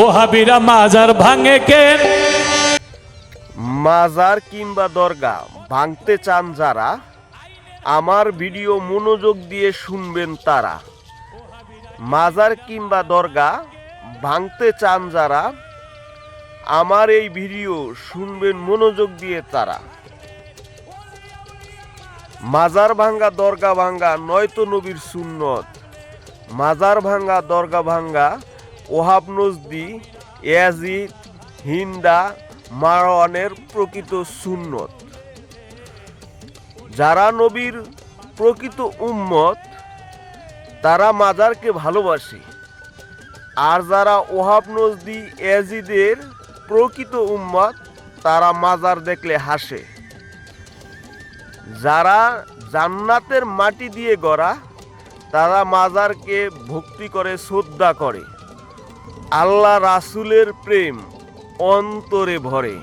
ও হাবিরা, মাজার ভাঙে কেন মাজার কিংবা দরগা ভাঙতে চান যারা, আমার ভিডিও মনোযোগ দিয়ে শুনবেন তারা। মাজার কিংবা দরগা ভাঙতে চান যারা, আমার এই ভিডিও শুনবেন মনোযোগ দিয়ে তারা। মাজার ভাঙ্গা দরগা ভাঙ্গা নয়তো নবীর সুন্নত। মাজার ভাঙ্গা দরগা ভাঙ্গা ওহাব নজদি ইয়াজিদ, হিন্দা, মারওয়ানের প্রকৃত সুন্নত। যারা নবীর প্রকৃত উম্মত, তারা মাজারকে ভালোবাসে। আর যারা ওহাব নজদি এজিদের প্রকৃত উম্মত, তারা মাজার দেখলে হাসে। যারা জান্নাতের মাটি দিয়ে গড়া, তারা মাজারকে ভক্তি করে, শ্রদ্ধা করে। আল্লাহ রাসুলের প্রেম অন্তরে ভরে।